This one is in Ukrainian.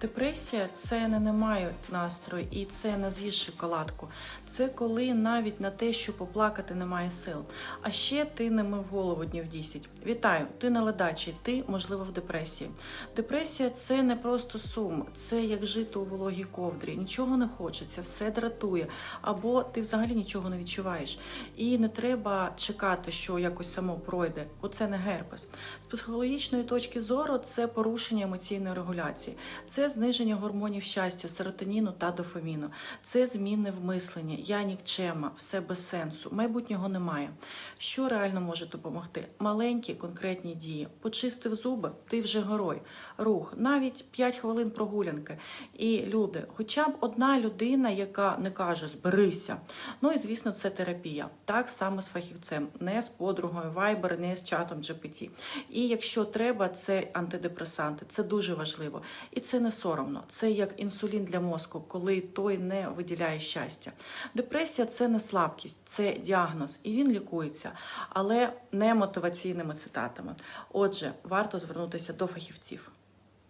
Депресія це не немає настрою і це не з'їж шоколадку. Це коли навіть на те, що поплакати немає сил. А ще ти не мив голову днів 10. Вітаю, ти на ледачі, ти, можливо, в депресії. Депресія це не просто сум, це як жити у вологій ковдрі. Нічого не хочеться, все дратує, або ти взагалі нічого не відчуваєш. І не треба чекати, що якось само пройде, бо це не герпес. З психологічної точки зору це порушення емоційної регуляції. Це зниження гормонів щастя, серотоніну та дофаміну. Це зміни в мисленні. Я нікчема, все без сенсу. Майбутнього немає. Що реально може допомогти? Маленькі конкретні дії. Почистив зуби, ти вже герой. Рух, навіть 5 хвилин прогулянки. І люди, хоча б одна людина, яка не каже зберися. Ну і звісно, це терапія. Так само з фахівцем, не з подругою Viber, не з чатом GPT. І якщо треба, це антидепресанти. Це дуже важливо. І це не соромно. Це як інсулін для мозку, коли той не виділяє щастя. Депресія це не слабкість, це діагноз, і він лікується, але не мотиваційними цитатами. Отже, варто звернутися до фахівців.